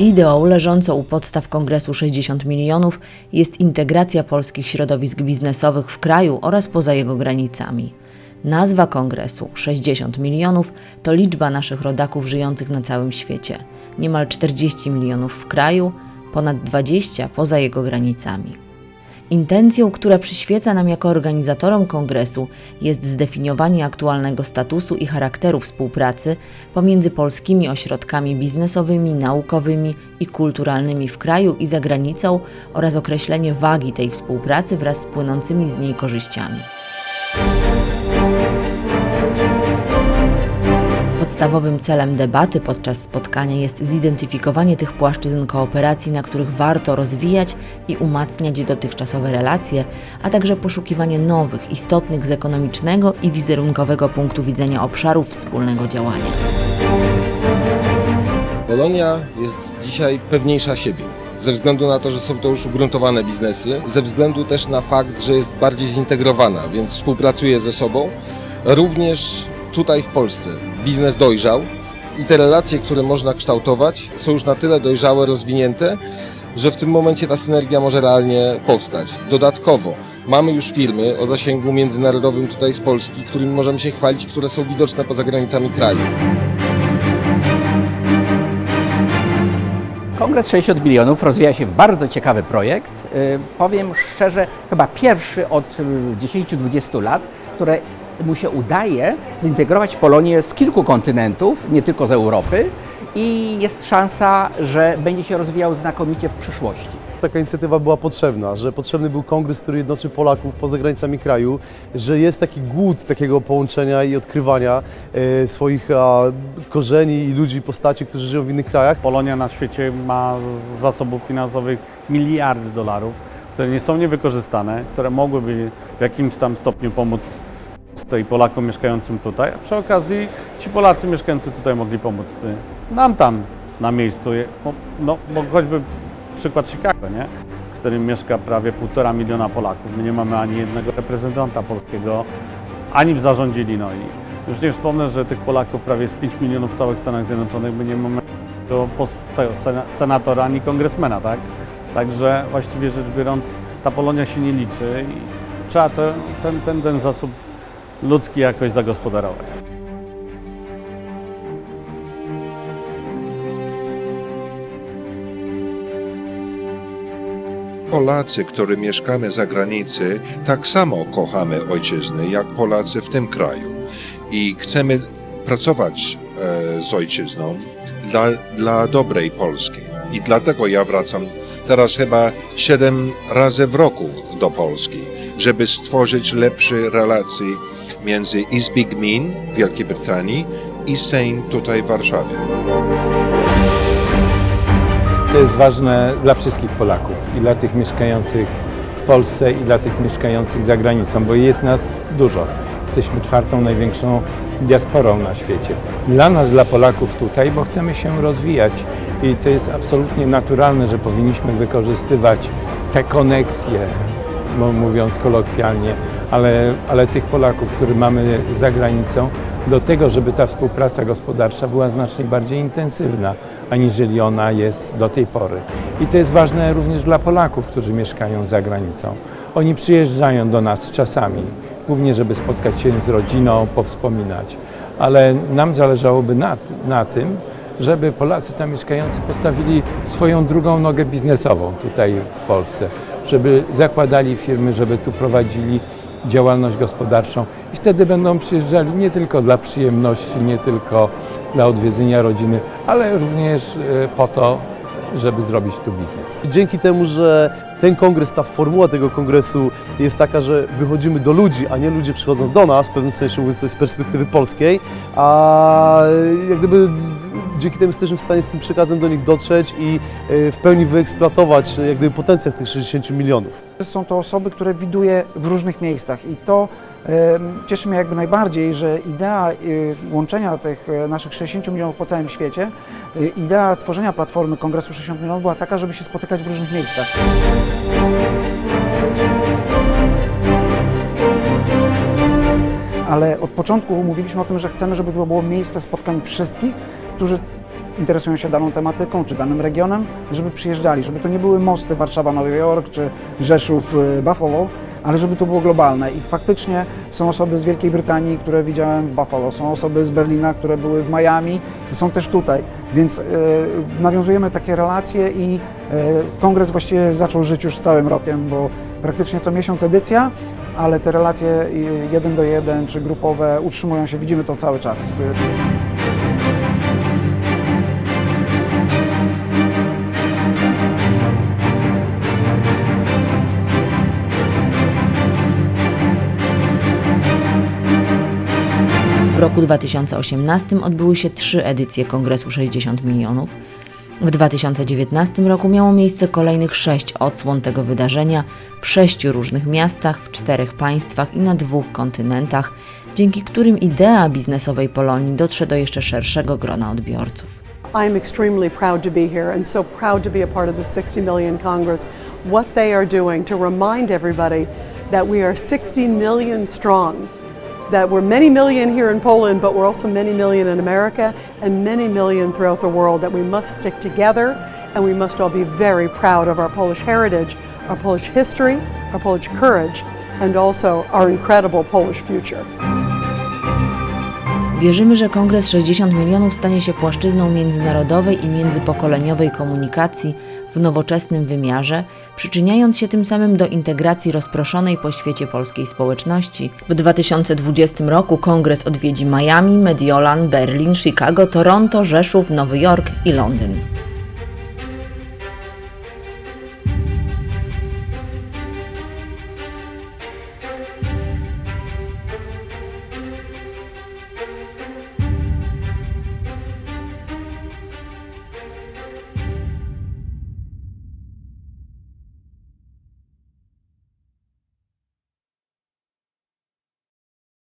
Ideą leżącą u podstaw Kongresu 60 milionów jest integracja polskich środowisk biznesowych w kraju oraz poza jego granicami. Nazwa kongresu 60 milionów to liczba naszych rodaków żyjących na całym świecie. Niemal 40 milionów w kraju, ponad 20 poza jego granicami. Intencją, która przyświeca nam jako organizatorom kongresu, jest zdefiniowanie aktualnego statusu i charakteru współpracy pomiędzy polskimi ośrodkami biznesowymi, naukowymi i kulturalnymi w kraju i za granicą oraz określenie wagi tej współpracy wraz z płynącymi z niej korzyściami. Podstawowym celem debaty podczas spotkania jest zidentyfikowanie tych płaszczyzn kooperacji, na których warto rozwijać i umacniać dotychczasowe relacje, a także poszukiwanie nowych, istotnych z ekonomicznego i wizerunkowego punktu widzenia obszarów wspólnego działania. Polonia jest dzisiaj pewniejsza siebie. Ze względu na to, że są to już ugruntowane biznesy, ze względu też na fakt, że jest bardziej zintegrowana, więc współpracuje ze sobą. Również tutaj w Polsce biznes dojrzał i te relacje, które można kształtować, są już na tyle dojrzałe, rozwinięte, że w tym momencie ta synergia może realnie powstać. Dodatkowo mamy już firmy o zasięgu międzynarodowym tutaj z Polski, którymi możemy się chwalić, które są widoczne poza granicami kraju. Kongres 60 milionów rozwija się w bardzo ciekawy projekt. Y, Powiem szczerze, chyba pierwszy od y, 10-20 lat, które mu się udaje zintegrować Polonię z kilku kontynentów, nie tylko z Europy i jest szansa, że będzie się rozwijał znakomicie w przyszłości. Taka inicjatywa była potrzebna, że potrzebny był kongres, który jednoczy Polaków poza granicami kraju, że jest taki głód takiego połączenia i odkrywania e, swoich a, korzeni i ludzi, postaci, którzy żyją w innych krajach. Polonia na świecie ma z zasobów finansowych miliardy dolarów, które nie są niewykorzystane, które mogłyby w jakimś tam stopniu pomóc i Polakom mieszkającym tutaj, a przy okazji ci Polacy mieszkający tutaj mogli pomóc y, nam tam na miejscu. No, bo choćby przykład Chicago, nie? w którym mieszka prawie półtora miliona Polaków. My nie mamy ani jednego reprezentanta polskiego, ani w zarządzie Illinois. Już nie wspomnę, że tych Polaków prawie jest 5 milionów w całych Stanach Zjednoczonych, my nie mamy do tego sena- senatora ani kongresmena, tak? Także właściwie rzecz biorąc, ta Polonia się nie liczy i trzeba ten, ten, ten zasób ludzki jakoś zagospodarować. Polacy, którzy mieszkamy za granicą, tak samo kochamy ojczyznę jak Polacy w tym kraju i chcemy pracować e, z ojczyzną dla, dla dobrej Polski. I dlatego ja wracam teraz chyba siedem razy w roku do Polski, żeby stworzyć lepsze relacje między Izby Gmin Wielkiej Brytanii i Sejm tutaj w Warszawie. To jest ważne dla wszystkich Polaków i dla tych mieszkających w Polsce i dla tych mieszkających za granicą, bo jest nas dużo. Jesteśmy czwartą największą diasporą na świecie. Dla nas, dla Polaków tutaj, bo chcemy się rozwijać i to jest absolutnie naturalne, że powinniśmy wykorzystywać te koneksje, mówiąc kolokwialnie, ale, ale tych Polaków, których mamy za granicą, do tego, żeby ta współpraca gospodarcza była znacznie bardziej intensywna, aniżeli ona jest do tej pory. I to jest ważne również dla Polaków, którzy mieszkają za granicą. Oni przyjeżdżają do nas czasami, głównie żeby spotkać się z rodziną, powspominać, ale nam zależałoby na, na tym, żeby Polacy tam mieszkający postawili swoją drugą nogę biznesową tutaj w Polsce, żeby zakładali firmy, żeby tu prowadzili działalność gospodarczą i wtedy będą przyjeżdżali nie tylko dla przyjemności, nie tylko dla odwiedzenia rodziny, ale również e, po to, żeby zrobić tu biznes. Dzięki temu, że ten kongres, ta formuła tego kongresu jest taka, że wychodzimy do ludzi, a nie ludzie przychodzą do nas, w pewnym sensie mówiąc to z perspektywy polskiej, a jak gdyby dzięki temu jesteśmy w stanie z tym przekazem do nich dotrzeć i e, w pełni wyeksploatować e, jak gdyby potencjał tych 60 milionów. Są to osoby, które widuję w różnych miejscach i to cieszy mnie jakby najbardziej, że idea y, łączenia tych e, naszych 60 milionów po całym świecie, y, idea tworzenia platformy Kongresu 60 milionów była taka, żeby się spotykać w różnych miejscach. Ale od początku mówiliśmy o tym, że chcemy, żeby to było miejsce spotkań wszystkich, którzy interesują się daną tematyką czy danym regionem, żeby przyjeżdżali, żeby to nie były mosty Warszawa-Nowy Jork czy Rzeszów-Buffalo, ale żeby to było globalne. I faktycznie są osoby z Wielkiej Brytanii, które widziałem w Buffalo, są osoby z Berlina, które były w Miami, są też tutaj. Więc e, nawiązujemy takie relacje i e, kongres właściwie zaczął żyć już całym rokiem, bo praktycznie co miesiąc edycja, ale te relacje jeden do jeden czy grupowe utrzymują się, widzimy to cały czas. Roku 2018 odbyły się trzy edycje Kongresu 60 milionów. W 2019 roku miało miejsce kolejnych sześć odsłon tego wydarzenia w sześciu różnych miastach, w czterech państwach i na dwóch kontynentach, dzięki którym idea biznesowej Polonii dotrze do jeszcze szerszego grona odbiorców. I'm extremely proud to be here and so proud to be a part of the 60 Million Congress. What they are doing to remind everybody that we are 60 million strong, that we're many million here in Poland, but we're also many million in America and many million throughout the world, that we must stick together and we must all be very proud of our Polish heritage, our Polish history, our Polish courage, and also our incredible Polish future. Wierzymy, że Kongres 60 milionów stanie się płaszczyzną międzynarodowej i międzypokoleniowej komunikacji w nowoczesnym wymiarze, przyczyniając się tym samym do integracji rozproszonej po świecie polskiej społeczności. W 2020 roku kongres odwiedzi Miami, Mediolan, Berlin, Chicago, Toronto, Rzeszów, Nowy Jork i Londyn.